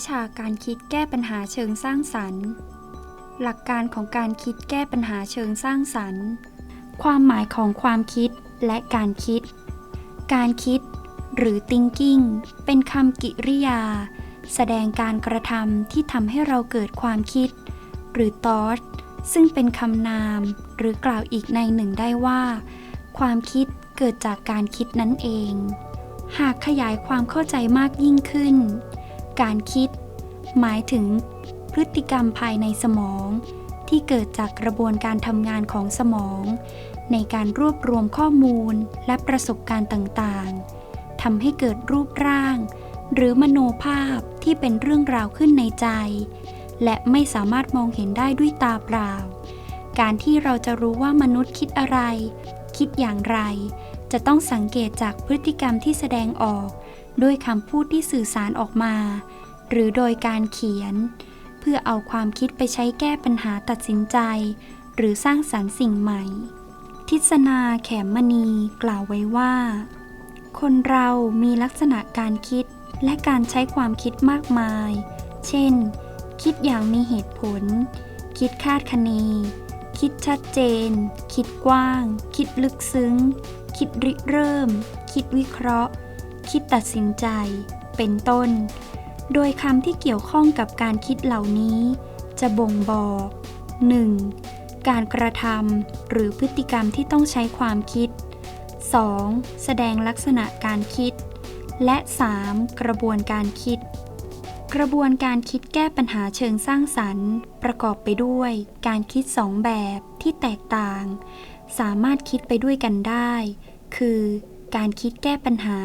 วิชาการคิดแก้ปัญหาเชิงสร้างสรรค์ หลักการของการคิดแก้ปัญหาเชิงสร้างสรรค์ ความหมายของความคิดและการคิด การคิด หรือ thinking เป็นคำกิริยา แสดงการกระทำที่ทำให้เราเกิดความคิด หรือ thought ซึ่งเป็นคำนาม หรือกล่าวอีกในหนึ่งได้ว่า ความคิดเกิดจากการคิดนั่นเอง หากขยายความเข้าใจมากยิ่งขึ้น การคิด หมายถึงพฤติกรรมภายในสมอง ที่เกิดจากกระบวนการทำงานของสมอง ในการรวบรวมข้อมูลและประสบการณ์ต่างๆทำให้เกิดรูปร่าง หรือมโนภาพที่เป็นเรื่องราวขึ้นในใจ และไม่สามารถมองเห็นได้ด้วยตาเปล่า การที่เราจะรู้ว่ามนุษย์คิดอะไร คิดอย่างไร จะต้องสังเกตจากพฤติกรรมที่แสดงออก ด้วยคำพูดที่สื่อสารออกมา หรือโดยการเขียน เพื่อเอาความคิดไปใช้แก้ปัญหาตัดสินใจ หรือสร้างสรรค์สิ่งใหม่ ทิศนาแขมมณีกล่าวไว้ว่า คนเรามีลักษณะการคิดและการใช้ความคิดมากมาย เช่น คิดอย่างมีเหตุผล คิดคาดคะเน คิดชัดเจน คิดกว้าง คิดลึกซึ้ง คิดริเริ่ม คิดวิเคราะห์ คิดตัดสินใจ เป็นต้น โดยคำที่เกี่ยวข้องกับการคิดเหล่านี้ จะบ่งบอก 1. การกระทำหรือพฤติกรรมที่ต้องใช้ความคิด 2. แสดงลักษณะการคิด และ 3. กระบวนการคิด กระบวนการคิดแก้ปัญหาเชิงสร้างสรรค์ ประกอบไปด้วยการคิดสองแบบที่แตกต่าง สามารถคิดไปด้วยกันได้ คือ การคิดแก้ปัญหา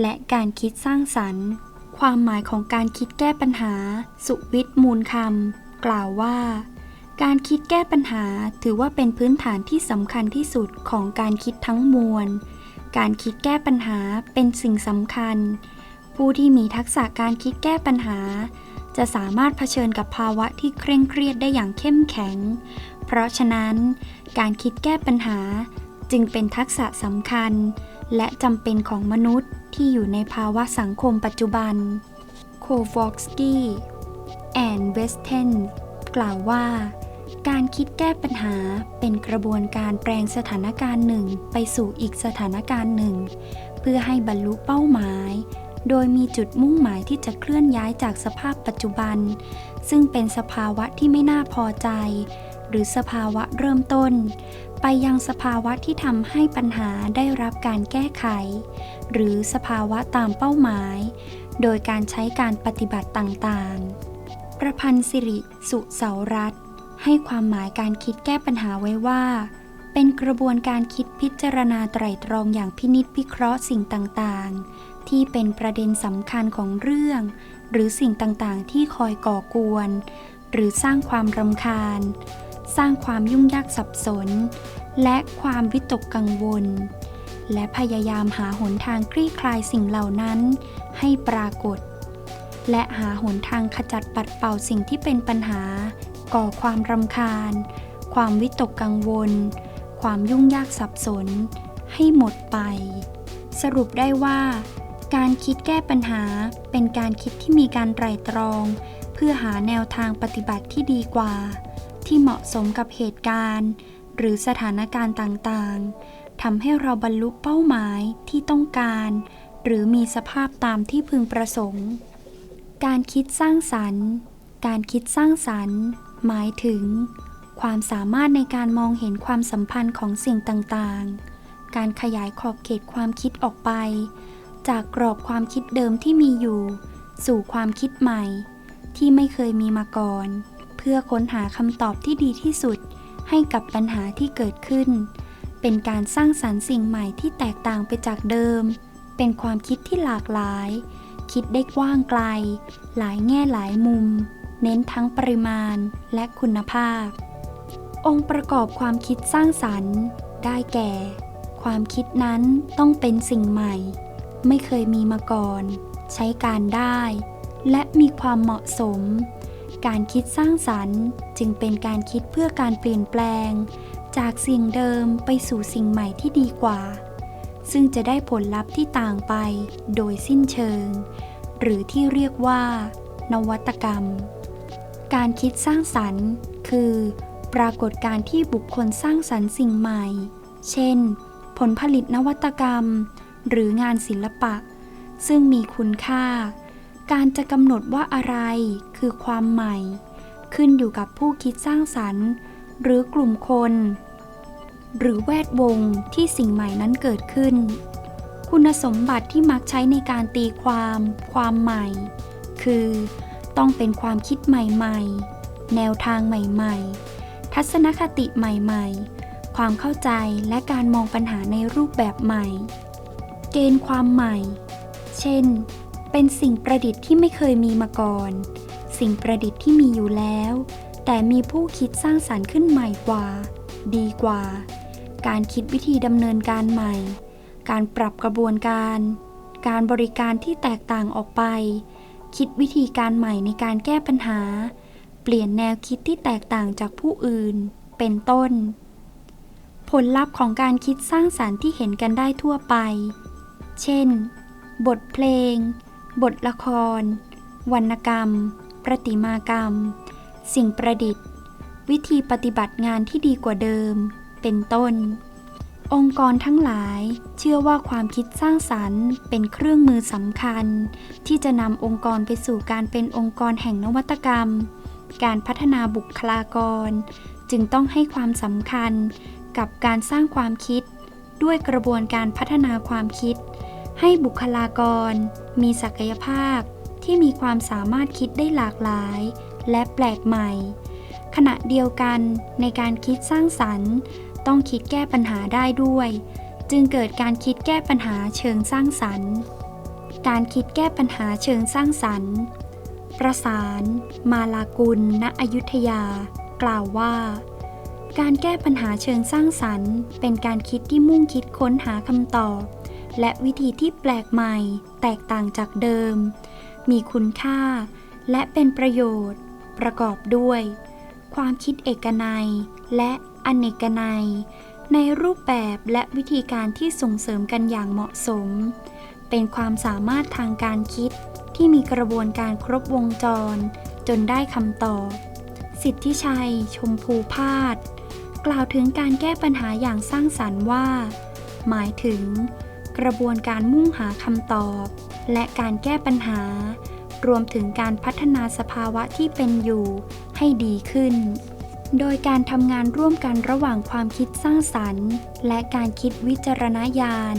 และการคิดสร้างสรรค์ ความหมายของการคิดแก้ปัญหา สุวิทย์มูลคำกล่าวว่า การคิดแก้ปัญหาถือว่าเป็นพื้นฐานที่สำคัญที่สุดของการคิดทั้งมวล การคิดแก้ปัญหาเป็นสิ่งสำคัญ ผู้ที่มีทักษะการคิดแก้ปัญหา จะสามารถเผชิญกับภาวะที่เคร่งเครียดได้อย่างเข้มแข็ง เพราะฉะนั้น การคิดแก้ปัญหาจึงเป็นทักษะสำคัญ และจำเป็นของมนุษย์ที่อยู่ในภาวะสังคมปัจจุบัน โควอกสกี้แอนเวสเทนกล่าวว่า การคิดแก้ปัญหาเป็นกระบวนการแปลงสถานการณ์หนึ่งไปสู่อีกสถานการณ์หนึ่ง เพื่อให้บรรลุเป้าหมาย โดยมีจุดมุ่งหมายที่จะเคลื่อนย้ายจากสภาพปัจจุบัน ซึ่งเป็นสภาวะที่ไม่น่าพอใจ หรือสภาวะเริ่มต้น ไปยังสภาวะที่ทำให้ปัญหาได้รับการแก้ไข หรือสภาวะตามเป้าหมาย โดยการใช้การปฏิบัติต่างๆ ประพันธ์สิริสุเสารัตให้ความหมายการคิดแก้ปัญหาไว้ว่า เป็นกระบวนการคิดพิจารณาไตรตรองอย่างพินิจพิเคราะห์สิ่งต่างๆ ที่เป็นประเด็นสำคัญของเรื่อง หรือสิ่งต่างๆ ที่คอยก่อกวน หรือสร้างความรำคาญ สร้างความยุ่งยากสับสน และความวิตกกังวล และพยายามหาหนทางคลี่คลายสิ่งเหล่านั้นให้ปรากฏ และหาหนทางขจัดปัดเป่าสิ่งที่เป็นปัญหา ก่อความรำคาญ ความวิตกกังวล ความยุ่งยากสับสน ให้หมดไป สรุปได้ว่า การคิดแก้ปัญหาเป็นการคิดที่มีการไตร่ตรอง เพื่อหาแนวทางปฏิบัติที่ดีกว่า ที่เหมาะสมกับเหตุการณ์ หรือสถานการณ์ต่างๆทำให้เราบรรลุเป้าหมายที่ต้องการ หรือมีสภาพตามที่พึงประสงค์ การคิดสร้างสรรค์ การคิดสร้างสรรค์ หมายถึง ความสามารถในการมองเห็นความสัมพันธ์ของสิ่งต่างๆ การขยายขอบเขตความคิดออกไป จากกรอบความคิดเดิมที่มีอยู่ สู่ความคิดใหม่ ที่ไม่เคยมีมาก่อน เพื่อค้นหาคำตอบที่ดีที่สุด ให้กับปัญหาที่เกิดขึ้น เป็นการสร้างสรรค์สิ่งใหม่ที่แตกต่างไปจากเดิม เป็นความคิดที่หลากหลาย คิดได้กว้างไกล หลายแง่หลายมุม เน้นทั้งปริมาณและคุณภาพ องค์ประกอบความคิดสร้างสรรค์ ได้แก่ ความคิดนั้นต้องเป็นสิ่งใหม่ ไม่เคยมีมาก่อน ใช้การได้ และมีความเหมาะสม การคิดสร้างสรรค์ จึงเป็นการคิดเพื่อการเปลี่ยนแปลง จากสิ่งเดิมไปสู่สิ่งใหม่ที่ดีกว่า ซึ่งจะได้ผลลัพธ์ที่ต่างไปโดยสิ้นเชิง หรือที่เรียกว่า นวัตกรรม การคิดสร้างสรรค์ คือ ปรากฏการณ์ที่บุคคลสร้างสรรค์สิ่งใหม่ เช่น ผลผลิตนวัตกรรม หรืองานศิลปะ ซึ่งมีคุณค่า การจะกำหนดว่าอะไรคือความใหม่ ขึ้นอยู่กับผู้คิดสร้างสรรค์ หรือกลุ่มคน หรือแวดวงที่สิ่งใหม่นั้นเกิดขึ้น คุณสมบัติที่มักใช้ในการตีความ ความใหม่ คือ ต้องเป็นความคิดใหม่ๆ แนวทางใหม่ๆ ทัศนคติใหม่ๆ ความเข้าใจและการมองปัญหาในรูปแบบใหม่ เกณฑ์ความใหม่ เช่น เป็นสิ่งประดิษฐ์ที่ไม่เคยมีมาก่อน สิ่งประดิษฐ์ที่มีอยู่แล้ว แต่มีผู้คิดสร้างสารรค์ขึ้นใหม่กว่า ดีกว่า การคิดวิธีดำเนินการใหม่ การปรับกระบวนการ การบริการที่แตกต่างออกไป คิดวิธีการใหม่ในการแก้ปัญหา เปลี่ยนแนวคิดที่แตกต่างจากผู้อื่น เป็นต้น ผลลัพธ์ของการคิดสร้างสารรค์ที่เห็นกันได้ทั่วไป เช่น บทเพลง บทละคร วรรณกรรม ประติมากรรม สิ่งประดิษฐ์ วิธีปฏิบัติงานที่ดีกว่าเดิม เป็นต้น องค์กรทั้งหลายเชื่อว่าความคิดสร้างสรรค์ เป็นเครื่องมือสำคัญ ที่จะนำองค์กรไปสู่การเป็นองค์กรแห่งนวัตกรรม การพัฒนาบุคลากร จึงต้องให้ความสำคัญกับการสร้างความคิด ด้วยกระบวนการพัฒนาความคิด ให้บุคลากร มีศักยภาพที่มีความสามารถคิดได้หลากหลาย และแปลกใหม่ ขณะเดียวกันในการคิดสร้างสรรค์ ต้องคิดแก้ปัญหาได้ด้วย จึงเกิดการคิดแก้ปัญหาเชิงสร้างสรรค์ การคิดแก้ปัญหาเชิงสร้างสรรค์ ประสาน มาลากุล ณ อยุธยา กล่าวว่าการแก้ปัญหาเชิงสร้างสรรค์ เป็นการคิดที่มุ่งคิดค้นหาคำตอบ และวิธีที่แปลกใหม่ แตกต่างจากเดิม มีคุณค่า และเป็นประโยชน์ ประกอบด้วย ความคิดเอกนัย และอเนกนัย ในรูปแบบและวิธีการที่ส่งเสริมกันอย่างเหมาะสม เป็นความสามารถทางการคิดที่มีกระบวนการครบวงจร จนได้คำตอบ สิทธิชัย ชมพูพาดกล่าวถึงการแก้ปัญหาอย่างสร้างสรรค์ว่า หมายถึง กระบวนการมุ่งหาคำตอบ และการแก้ปัญหา รวมถึงการพัฒนาสภาวะที่เป็นอยู่ให้ดีขึ้น โดยการทำงานร่วมกันระหว่างความคิดสร้างสรรค์ และการคิดวิจารณญาณ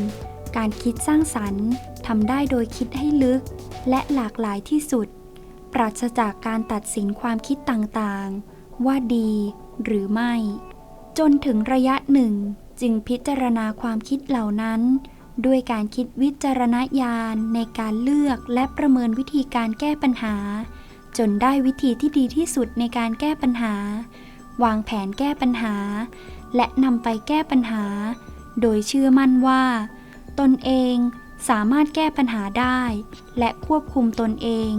การคิดสร้างสรรค์ทำได้โดยคิดให้ลึก และหลากหลายที่สุด ปราศจากการตัดสินความคิดต่างๆ ว่าดีหรือไม่ จนถึงระยะหนึ่งจึงพิจารณาความคิดเหล่านั้น ด้วยการคิดวิจารณญาณในการเลือกและประเมินวิธีการแก้ปัญหา จนได้วิธีที่ดีที่สุดในการแก้ปัญหา วางแผนแก้ปัญหา และนำไปแก้ปัญหา โดยเชื่อมั่นว่า ตนเองสามารถแก้ปัญหาได้ และควบคุมตนเอง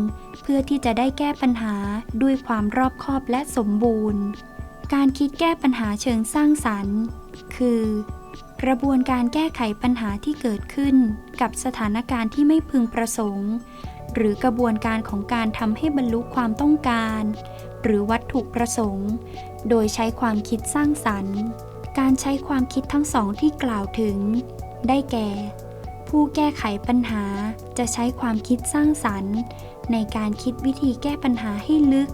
เพื่อที่จะได้แก้ปัญหาด้วยความรอบคอบและสมบูรณ์ การคิดแก้ปัญหาเชิงสร้างสรรค์ คือ กระบวนการแก้ไขปัญหาที่เกิดขึ้น กับสถานการณ์ที่ไม่พึงประสงค์ หรือกระบวนการของการทำให้บรรลุความต้องการ หรือวัตถุประสงค์ โดยใช้ความคิดสร้างสรรค์ การใช้ความคิดทั้งสองที่กล่าวถึง ได้แก่ ผู้แก้ไขปัญหาจะใช้ความคิดสร้างสรรค์ ในการคิดวิธีแก้ปัญหาให้ลึก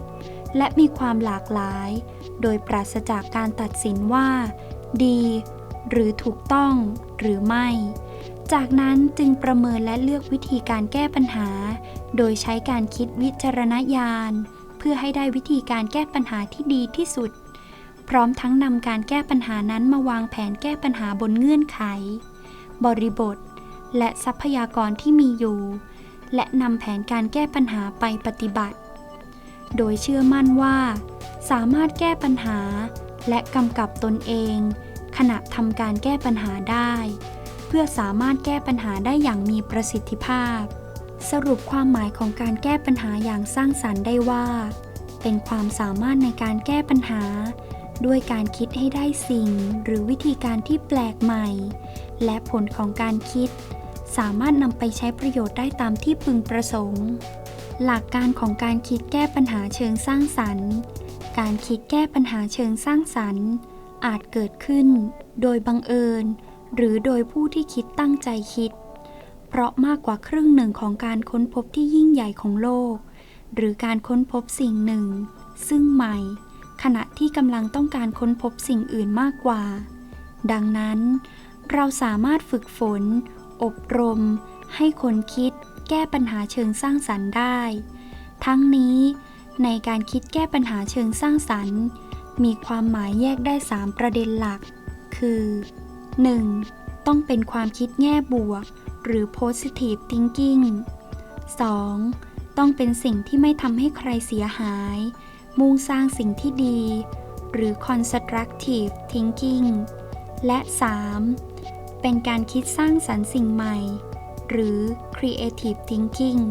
และมีความหลากหลาย โดยปราศจากการตัดสินว่า ดี หรือถูกต้องหรือไม่ จากนั้นจึงประเมินและเลือกวิธีการแก้ปัญหา โดยใช้การคิดวิจารณญาณ เพื่อให้ได้วิธีการแก้ปัญหาที่ดีที่สุด พร้อมทั้งนำการแก้ปัญหานั้นมาวางแผนแก้ปัญหาบนเงื่อนไข บริบท และทรัพยากรที่มีอยู่ และนำแผนการแก้ปัญหาไปปฏิบัติ โดยเชื่อมั่นว่า สามารถแก้ปัญหาและกำกับตนเอง ขณะทำการแก้ปัญหาได้ เพื่อสามารถแก้ปัญหาได้อย่างมีประสิทธิภาพ สรุปความหมายของการแก้ปัญหาอย่างสร้างสรรค์ได้ว่า เป็นความสามารถในการแก้ปัญหา ด้วยการคิดให้ได้สิ่ง หรือวิธีการที่แปลกใหม่ และผลของการคิด สามารถนำไปใช้ประโยชน์ได้ตามที่พึงประสงค์ หลักการของการคิดแก้ปัญหาเชิงสร้างสรรค์ การคิดแก้ปัญหาเชิงสร้างสรรค์ อาจเกิดขึ้น โดยบังเอิญ หรือโดยผู้ที่คิดตั้งใจคิด เพราะมากกว่าครึ่งหนึ่งของการค้นพบที่ยิ่งใหญ่ของโลก หรือการค้นพบสิ่งหนึ่ง ซึ่งใหม่ ขณะที่กำลังต้องการค้นพบสิ่งอื่นมากกว่า ดังนั้น เราสามารถฝึกฝน อบรม ให้คนคิด แก้ปัญหาเชิงสร้างสรรค์ได้ ทั้งนี้ ในการคิดแก้ปัญหาเชิงสร้างสรรค์ มีความหมายแยกได้ 3 ประเด็นหลัก คือ 1. ต้องเป็นความคิดแง่บวก หรือ positive thinking 2. ต้องเป็นสิ่งที่ไม่ทำให้ใครเสียหาย มุ่งสร้างสิ่งที่ดี หรือ constructive thinking และ 3. เป็นการคิดสร้างสรรค์สิ่งใหม่ หรือ creative thinking